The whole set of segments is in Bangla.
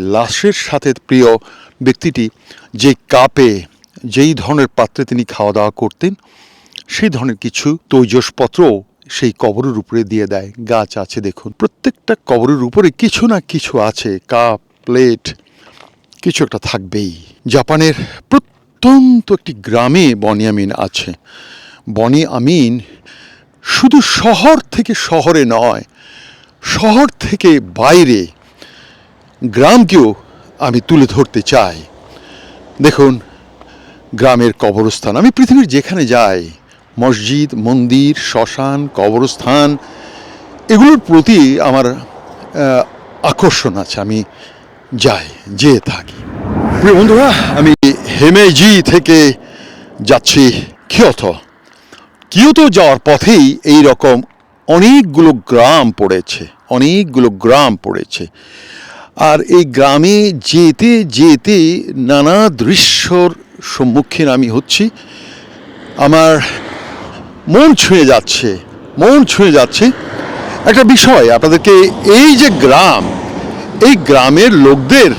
লাশের সাথে প্রিয় ব্যক্তিটি যে কাপে যেই ধরনের পাত্রে তিনি খাওয়া দাওয়া করতেন, সেই ধরনের কিছু তৈজসপত্র সেই কবরের উপরে দিয়ে দেয়। গাছ আছে দেখুন। প্রত্যেকটা কবরের উপরে কিছু না কিছু আছে। কাপ, প্লেট, কিছু একটা থাকবেই। জাপানের প্রত্যন্ত একটি গ্রামে বনি আমিন আছে। বনি আমিন শুধু শহর থেকে শহরে নয়, শহর থেকে বাইরে গ্রামকেও আমি তুলে ধরতে চাই। দেখুন, গ্রামের কবরস্থান। আমি পৃথিবীর যেখানে যাই, মসজিদ, মন্দির, শ্মশান, কবরস্থান, এগুলোর প্রতি আমার আকর্ষণ আছে। আমি যাই, যেয়ে থাকি। প্রিয় বন্ধুরা, আমি হেমেজি থেকে যাচ্ছি কিয়তো কিয়তো যাওয়ার পথেই এই রকম অনেকগুলো গ্রাম পড়েছে, অনেকগুলো গ্রাম পড়েছে। আর এই গ্রামে যেতে যেতে নানা দৃশ্যর সম্মুখীন আমি হচ্ছি। আমার মন ছুঁয়ে যাচ্ছে, মন ছুঁয়ে যাচ্ছে। একটা বিষয়, আপনাদেরকে এই যে গ্রাম, এই গ্রামের লোকদের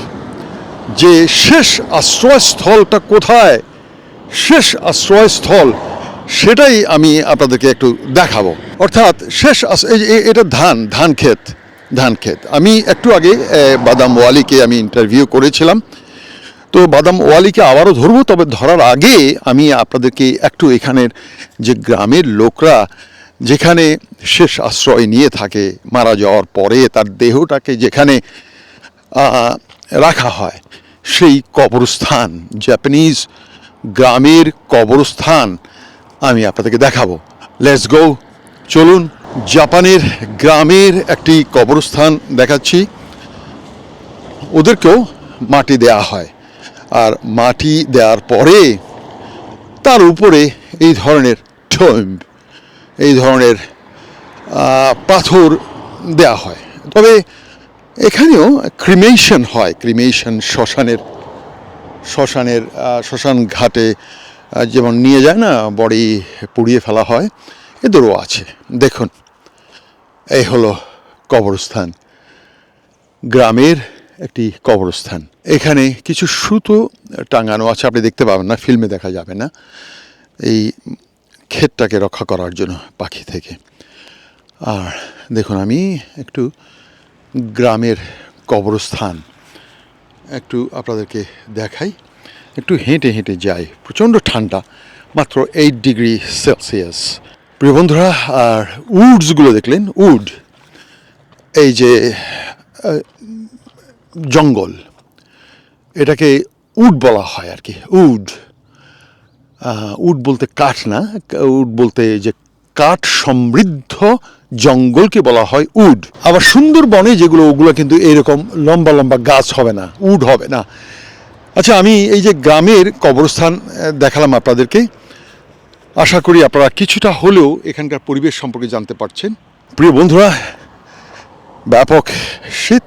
যে শেষ আশ্রয়স্থলটা কোথায়, শেষ আশ্রয়স্থল, সেটাই আমি আপনাদেরকে একটু দেখাবো। অর্থাৎ শেষ এটা ধান ধান ক্ষেত। ধান ক্ষেত। আমি একটু আগে বাদাম ওয়ালিকে আমি ইন্টারভিউ করেছিলাম। তো বাদাম ওয়ালিকে আবারও ধরবো, তবে ধরার আগে আমি আপনাদেরকে একটু এখানের যে গ্রামের লোকরা, যেখানে শেষ আশ্রয় নিয়ে থাকে, মারা যাওয়ার পরে তার দেহটাকে যেখানে রাখা হয়, সেই কবরস্থান জাপানিজ গ্রামের কবরস্থান, আমি আপনাদেরকে দেখাবো। লেটস গো চলুন। জাপানের গ্রামের একটি কবরস্থান দেখাচ্ছি। ওদেরকেও মাটি দেয়া হয়। আর মাটি দেওয়ার পরে তার উপরে এই ধরনের ঠোম, এই ধরনের পাথর দেয়া হয়। তবে এখানেও ক্রিমেশন হয়, ক্রিমেশন শ্মশানের শ্মশানের শ্মশান ঘাটে যেমন নিয়ে যায় না, বডি পুড়িয়ে ফেলা হয়, এদেরও আছে। দেখুন। এই হলো কবরস্থান। গ্রামের একটি কবরস্থান। এখানে কিছু সুতো টাঙানো আছে, আপনি দেখতে পাবেন না, ফিল্মে দেখা যাবে না। এই ক্ষেতটাকে রক্ষা করার জন্য পাখি থেকে। আর দেখুন, আমি একটু গ্রামের কবরস্থান একটু আপনাদেরকে দেখাই। একটু হেঁটে হেঁটে যাই। প্রচণ্ড ঠান্ডা, মাত্র এইট ডিগ্রি সেলসিয়াস প্রিয় বন্ধুরা, আর উডসগুলো দেখলেন, উড, এই যে জঙ্গল, এটাকে উড বলা হয় আর কি, উড। উড বলতে কাঠ না, উড বলতে যে কাঠ সমৃদ্ধ জঙ্গলকে বলা হয় উড। আবার সুন্দরবনে যেগুলো, ওগুলো কিন্তু এরকম লম্বা লম্বা গাছ হবে না, উড হবে না। আচ্ছা আমি এই যে গ্রামের কবরস্থান দেখালাম আপনাদেরকে। আশা করি আপনারা কিছুটা হলেও এখানকার পরিবেশ সম্পর্কে জানতে পারছেন। প্রিয় বন্ধুরা, ব্যাপক শীত,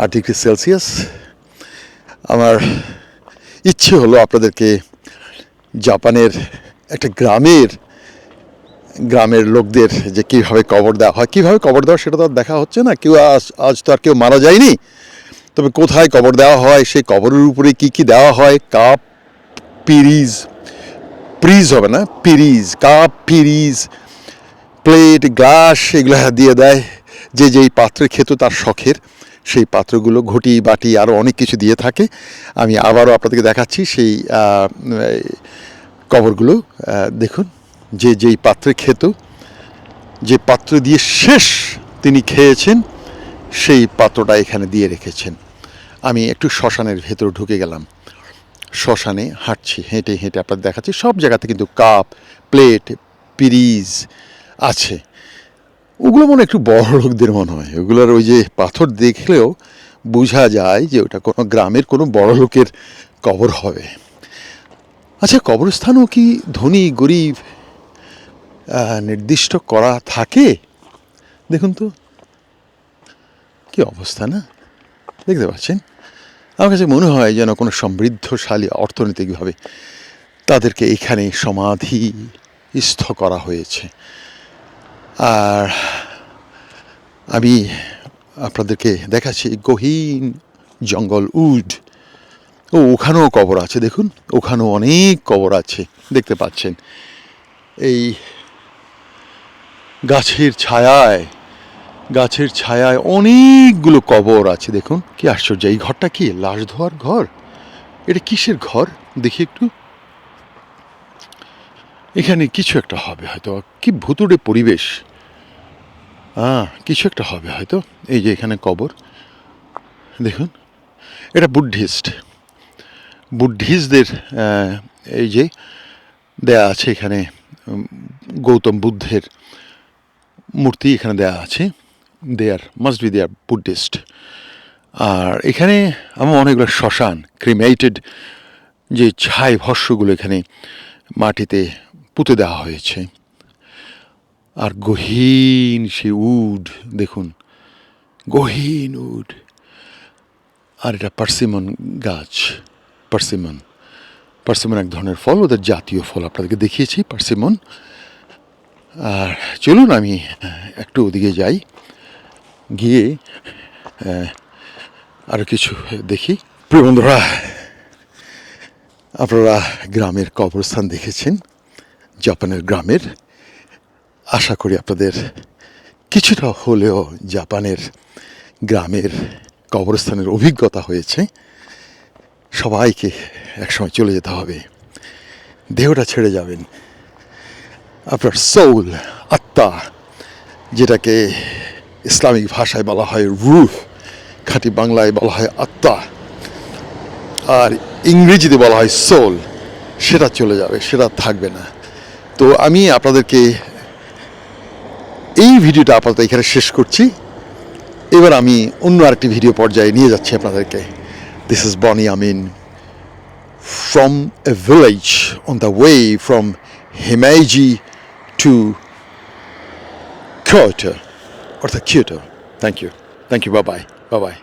আট ডিগ্রি সেলসিয়াস। আমার ইচ্ছে হলো আপনাদেরকে জাপানের একটা গ্রামের গ্রামের লোকদের যে কীভাবে কবর দেওয়া হয়, কীভাবে কবর দেওয়া সেটা তো আর দেখা হচ্ছে না। কেউ আজ আজ তো আর কেউ মারা যায়নি। তবে কোথায় কবর দেওয়া হয়, সেই কবরের উপরে কি কি দেওয়া হয়, কাপ, পিরিজ প্রিজ হবে না? পিরিজ কাপ পিরিজ প্লেট গ্লাস এগুলো দিয়ে দেয়। যে যেই পাত্রে খেত তার শখের, সেই পাত্রগুলো ঘটি, বাটি আরও অনেক কিছু দিয়ে থাকে। আমি আবারও আপনাদেরকে দেখাচ্ছি সেই কবরগুলো দেখুন, যে যেই পাত্রে খেত, যে পাত্র দিয়ে শেষ তিনি খেয়েছেন, সেই পাত্রটা এখানে দিয়ে রেখেছেন। আমি একটু শ্মশানের ভেতর ঢুকে গেলাম। শ্মশানে হাঁটছি, হেঁটে হেঁটে আপনার দেখাচ্ছি, সব জায়গাতে কিন্তু কাপ, প্লেট, পিরিজ আছে। ওগুলো মনে একটু বড় লোকদের মনে হয়। ওগুলোর ওই যে পাথর দেখলেও বোঝা যায় যে ওটা কোনো গ্রামের কোনো বড় লোকের কবর হবে। আচ্ছা কবরস্থানও কি ধনী, গরিব নির্দিষ্ট করা থাকে? দেখুন তো। কি অবস্থা না? দেখতে পাচ্ছেন? আমার কাছে মনে হয় যেন কোনো সমৃদ্ধশালী অর্থনৈতিকভাবে তাদেরকে এখানে সমাধিস্থ করা হয়েছে। আর আমি আপনাদেরকে দেখাচ্ছি গহীন জঙ্গল উড। ও, ওখানেও কবর আছে, দেখুন, ওখানেও অনেক কবর আছে, দেখতে পাচ্ছেন। এই গাছের ছায়ায় গাছের ছায়ায় অনেকগুলো কবর আছে, দেখুন। কি আশ্চর্য, এই ঘরটা কি লাশ ধোয়ার ঘর? এটা কিসের ঘর? দেখি একটু। এখানে কিছু একটা হবে হয়তো। কি ভুতুড়ে পরিবেশ। হ্যাঁ কিছু একটা হবে হয়তো। এই যে এখানে কবর। দেখুন, এটা বুদ্ধিস্ট। বুদ্ধিস্টদের এই যে দেয়া আছে এখানে গৌতম বুদ্ধের মূর্তি এখানে দেয়া আছে। There must be there Buddhist আর এখানে আমার অনেকগুলো শ্মশান ক্রিমেটেড যে ছাই ভস্যগুলো এখানে মাটিতে পুঁতে দেওয়া হয়েছে। আর গহীন সে উড, দেখুন, গহীন উড। আর এটা পার্সিমন গাছ, পার্সিমন। পার্সিমন এক ধরনের ফল, ওদের জাতীয় ফল, আপনাদেরকে দেখিয়েছি পার্সিমন। আর চলুন আমি একটু ওদিকে যাই। গিয়ে আরও কিছু দেখি। প্রিয় বন্ধুরা, আপনারা গ্রামের কবরস্থান দেখেছেন, জাপানের গ্রামের। আশা করি আপনাদের কিছুটা হলেও জাপানের গ্রামের কবরস্থানের অভিজ্ঞতা হয়েছে। সবাইকে একসময় চলে যেতে হবে। দেহটা ছেড়ে যাবেন। আপনার সৌল আত্মা, যেটাকে ইসলামিক ভাষায় বলা হয় রুহ খাঁটি বাংলায় বলা হয় আত্মা আর ইংরেজিতে বলা হয় সোল। সেটা চলে যাবে সেটা থাকবে না। তো আমি আপনাদেরকে এই ভিডিওটা আপাতত এখানে শেষ করছি। এবার আমি অন্য আরেকটি ভিডিও পর্যায়ে নিয়ে যাচ্ছি আপনাদেরকে। This is Boni Amin from a village on the way from Himeji to Kyoto, অর্থাৎ Kyoto thank you thank you Babai Babai